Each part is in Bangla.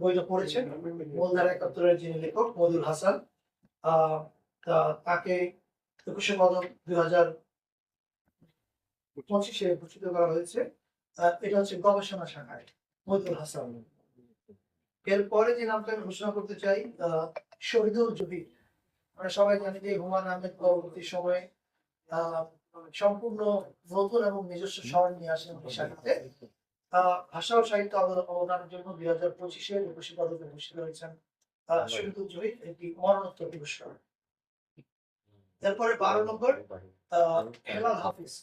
বইটা পড়েছেন। মূলধারা একাত্তরের যিনি লেখক হাসান তাকে একুশে পদক দুই হাজার পঁচিশে করা হয়েছে। এটা হচ্ছে গবেষণা শাখায় হাসান। এরপরে যে নামটা আমি ঘোষণা করতে চাই শহীদুল জহির আমরা সবাই জানি যে হুমায়ুন আহমেদ পরবর্তী সময়ে সম্পূর্ণ নতুন এবং নিজস্ব স্বর নিয়ে আসেন ভাষা ও সাহিত্য অবদান- অবদানের জন্য দুই হাজার পঁচিশে একুশে পদকে ভূষিত হয়েছেন আহ, শহীদুল জহির একটি মরণোত্তর পুরস্কার। এরপরে বারো নম্বর হেলাল হাফিজ।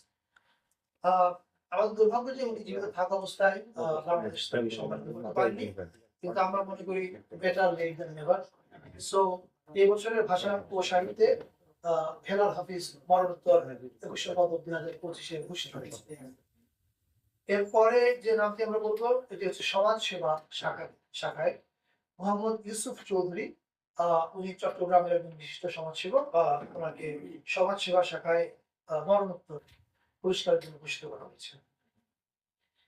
আমাদের দুর্ভাগ্য যে উনি জীবিত থাকা অবস্থায় বাংলাদেশ থেকে সম্মানিত করতে পারেননি। কিন্তু আমরা মনে করি better late than never so এই বছরের ভাষা ও সাহিত্যে হেলাল হাফিজ মরণোত্তর একুশে পদক দুই হাজার পঁচিশে ভূষিত হয়েছে। এরপরে যে নামটি আমরা বলব, এটি হচ্ছে সমাজ সেবা শাখায় শাখায়। মোহাম্মদ ইউসুফ চৌধুরী উনি চট্টগ্রামের একজন বিশিষ্ট সমাজসেবক ওনাকে সমাজ সেবা শাখায় মরণোত্তর পুরস্কারের জন্য ঘোষিত করা হয়েছে।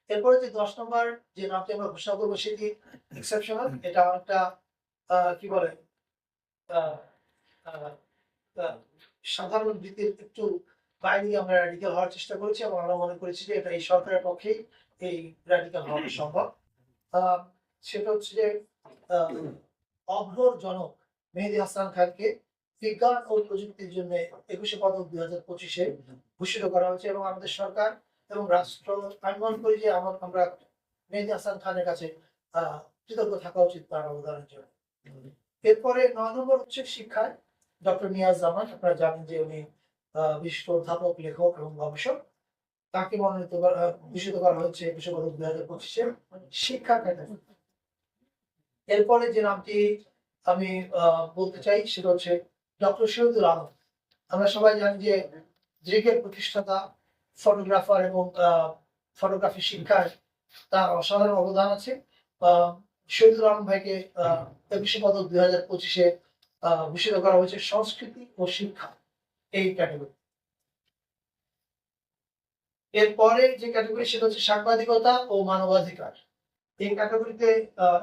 এরপরে যে দশ নম্বর যে নামটি আমরা ঘোষণা করব, সেটি এক্সেপশনাল এটা অনেকটা কি বলে সাধারণ ভিত্তির একটু বাইরে আমরা হওয়ার চেষ্টা করেছি এবং আমরা মনে করেছি যে এটা এই সরকারের পক্ষেই এই সম্ভব। সেটা হচ্ছে যে অভ্রর জনক মেহেদি হাসান খানকে বিজ্ঞান ও প্রযুক্তির জন্য একুশে পদক দুই হাজার পঁচিশে ভূষিত করা হয়েছে এবং আমাদের সরকার এবং রাষ্ট্র আমি মনে করি যে আমার আমরা মেহেদি হাসান খানের কাছে আহ কৃতজ্ঞ থাকা উচিত তার অবদানের জন্য। এরপরে নয় নম্বর হচ্ছে শিক্ষায় ডক্টর নিয়াজ জামান আপনারা জানেন যে উনি বিশিষ্ট অধ্যাপক, লেখক এবং গবেষক। তাকে মনোনীত ভূষিত করা হয়েছে একুশে পদক দুই হাজার পঁচিশে। শিক্ষা এরপরে যে নামটি আমি বলতে চাই, সেটা হচ্ছে ডক্টর শহীদুল আলম। আমরা সবাই জানি যে দৃকের প্রতিষ্ঠাতা, ফটোগ্রাফার এবং ফটোগ্রাফি শিক্ষায় তার অসাধারণ অবদান আছে। শহীদুল আলম ভাইকে একুশে পদক দুই হাজার পঁচিশে ভূষিত করা হয়েছে সংস্কৃতি ও শিক্ষা। এই ক্যাটাগরি এরপরে যে ক্যাটাগরি সেটা হচ্ছে সাংবাদিকতা ও মানবাধিকার। এই ক্যাটাগরিতে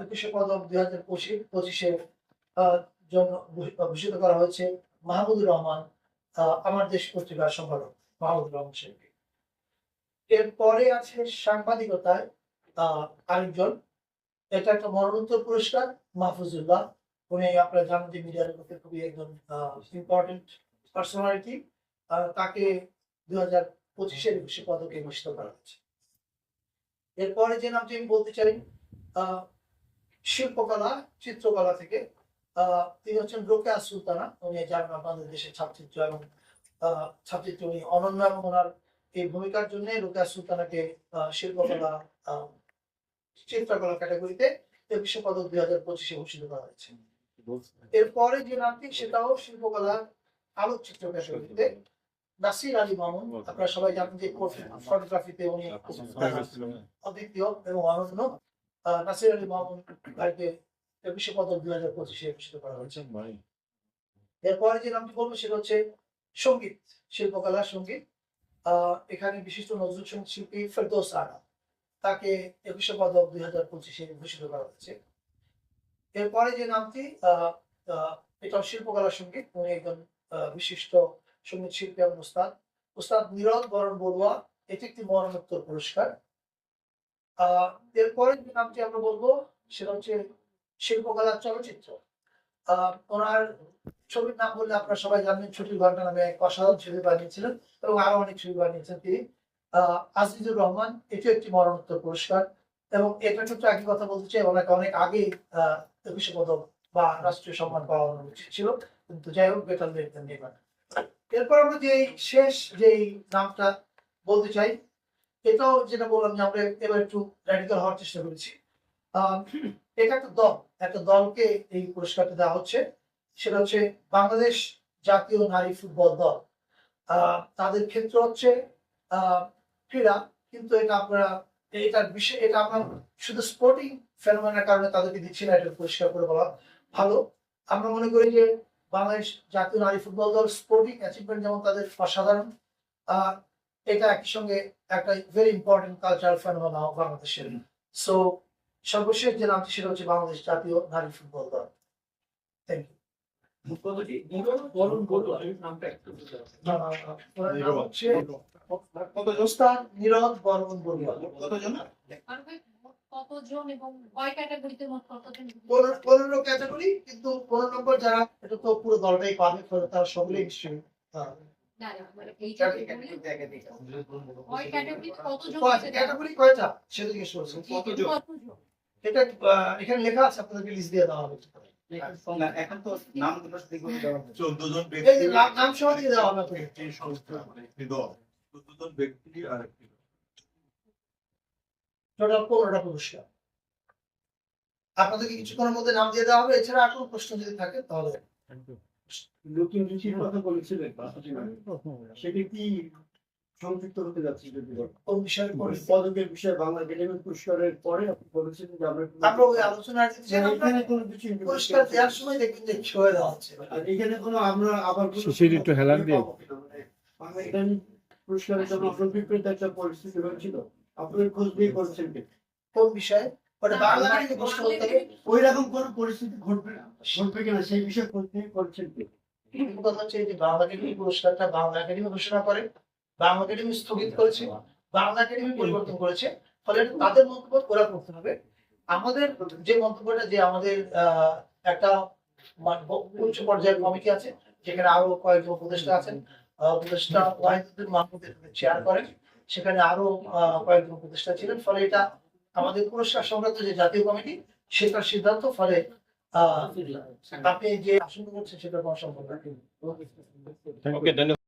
একুশে পদক দুই হাজার পঁচিশ জন্য ভূষিত করা হয়েছে মাহমুদুর রহমান আমার দেশ পত্রিকার সম্পাদক মাহমুদুর রহমান এরপরে আছে সাংবাদিকতায় আরেকজন। এটা একটা মরণোত্তর পুরস্কার, মাহফুজুল্লাহ। উনি আপনারা জানেন যে মিডিয়ার খুবই একজন ইম্পর্টেন্ট পার্সোনালিটি তাকে দুই হাজার পঁচিশের একুশে পদকে ভূষিত করা হয়েছে। এরপরে যে নামটি আমি বলতে চাই শিল্পকলা, চিত্রকলা থেকে তিনি হচ্ছেন রোকেয়া সুলতানা। উনি জানেন আপনাদের দেশের ছাত্রীত্ব এবং ছাত্রীত্ব উনি অনন্য এবং ওনার এই ভূমিকার জন্য রোকেয়া সুলতানাকে শিল্পকলা চিত্রকলা ক্যাটাগরিতে একুশে পদক দুই হাজার পঁচিশে ভূষিত করা হয়েছে। এরপরে যে নামটি, সেটাও শিল্পকলা আলোকচিত্র ক্যাটাগরিতে নাসির আলী মামুন আপনারা সবাই জানেন যে ফটোগ্রাফিতে উনি অদ্বিতীয় এবং অনন্য। নাসির আলী মামুন পদক দুই হাজার পঁচিশে ভূষিত করা হয়েছে। এরপরে যে নামটি বলব সেটা হচ্ছে সংগীত শিল্পকলা সংগীত। আহ, এখানে বিশিষ্ট নজরুল সংগীত শিল্পী ফেরদৌস আরা তাকে একুশে পদক দুই হাজার পঁচিশে ভূষিত করা হয়েছে। এরপরে যে নামটি আহ, আহ, এটা শিল্পকলা সংগীত। উনি একজন বিশিষ্ট সংগীত শিল্পী এবং উস্তাদ উস্তাদ বরণ বড়ুয়া এটি একটি মরণোত্তর পুরস্কার। এরপরে যে নামটি আমরা বলব, সেটা হচ্ছে শিল্পকলা চলচ্চিত্র। ওনার ছবির নাম বললে আপনারা সবাই জানবেন ছুটির ঘণ্টা নামে এক অসাধারণ ছবি বানিয়েছিলেন এবং আরও অনেক ছবি বানিয়েছেন তিনি। আজিজুর রহমান, এটিও একটি মরণোত্তর পুরস্কার এবং এটা ক্ষেত্রে একই কথা বলতে চাই, ওনাকে অনেক আগে একুশে পদক বা রাষ্ট্রীয় সম্মান পাওয়া উচিত ছিল। কিন্তু যাই হোক বেতন নেবেন এরপর আমরা যে শেষ যেই নামটা বলতে চাই, এটাও যেটা বললাম যে আমরা এবার একটু র্যাডিক্যাল হওয়ার চেষ্টা করেছি। এটা একটা দল, একটা দলকে এই পুরস্কারটা দেওয়া হচ্ছে। সেটা হচ্ছে বাংলাদেশ জাতীয় নারী ফুটবল দল। তাদের ক্ষেত্র হচ্ছে ক্রীড়া, কিন্তু এটা আপনারা এটার বিষয়, এটা আমরা শুধু স্পোর্টিং ফেনোমেনার কারণে তাদেরকে দিচ্ছি না, এটা পরিষ্কার করে বলা ভালো। আমরা মনে করি যে বাংলাদেশ জাতীয় নারী ফুটবল দল স্পোর্টিং অ্যাচিভমেন্ট যেমন তাদের অসাধারণ এটা একই সঙ্গে একটা ভেরি ইম্পর্টেন্ট কালচারাল ফেনোমেনা বাংলাদেশের। সো সর্বশেষ যে নামটি সেটা হচ্ছে বাংলাদেশ জাতীয় নারী ফুটবল দল। থ্যাংক ইউ নীরদ বর্মন বড়ুয়া আর ভাই মোট কতজন এবং কয় ক্যাটাগরিতে মোট কতজন পনেরো ক্যাটাগরি কিন্তু পনেরো নম্বর যারা এটা তো পুরো দলটাই পাবে তারা নিশ্চয়ই এখানে লেখা আছে আপনাদেরকে লিস্ট দিয়ে দেওয়া হবে। এখন তো। চোদ্দ জন নাম- নাম সহ দিয়ে দেওয়া হবে একটি সংস্থা মানে একটি দল। চোদ্দ জন ব্যক্তি আর একটি দল। টোটাল পনেরোটা পুরস্কার। আপনাদেরকে কিছুক্ষণের মধ্যে নাম দিয়ে দেওয়া হবে। এছাড়া আর কোনো প্রশ্ন যদি থাকে তাহলে নতুন নীতির কথা বলেছিলেন সেটা কি সংযুক্ত হতে যাচ্ছে যদি কোন বিষয়ে পদকের বিষয়ে বাংলা একাডেমি পুরস্কারের পরে আপনি বলেছিলেন যে আমরা আমরা ওই আলোচনা এখানে কোনো কিছু পুরস্কার দেওয়ার সময় দেখবেন যে ছয় দেওয়া হচ্ছে। আর এখানে কোনো আমরা আবার শিশির একটু হেলান দিয়ে। বাংলা একাডেমি পুরস্কারের জন্য একটা পরিস্থিতি হয়েছিল। করছেন কোন বিষয়ে? বাংলা থেকে প্রশ্ন করতে হবে। ওই রকম কোন পরিস্থিতি ঘটবে ঘটবে কিনা সেই বিষয়ে খোঁজ দিয়ে করছেন কি? কিন্তু কথা হচ্ছে যে বাংলা একাডেমি পুরস্কারটা বাংলা একাডেমি ঘোষণা করে বাংলা একাডেমি স্থগিত করেছে বাংলা একাডেমি পরিবর্তন করেছে ফলে তাদের মন্তব্য ওরা করতে হবে। আমাদের যে মন্তব্যটা যে আমাদের আহ, একটা মান- উচ্চ পর্যায়ের কমিটি আছে যেখানে আরও কয়েকজন উপদেষ্টা আছেন আহ, উপদেষ্টা ওয়াহিদুদ্দিন চেয়ার করেন। সেখানে আরও কয়েকজন উপদেষ্টা ছিলেন। ফলে এটা আমাদের পুরস্কার সংক্রান্ত যে জাতীয় কমিটি সেটার সিদ্ধান্ত ফলে আহ, আপনি যে আশঙ্কা করছেন সেটা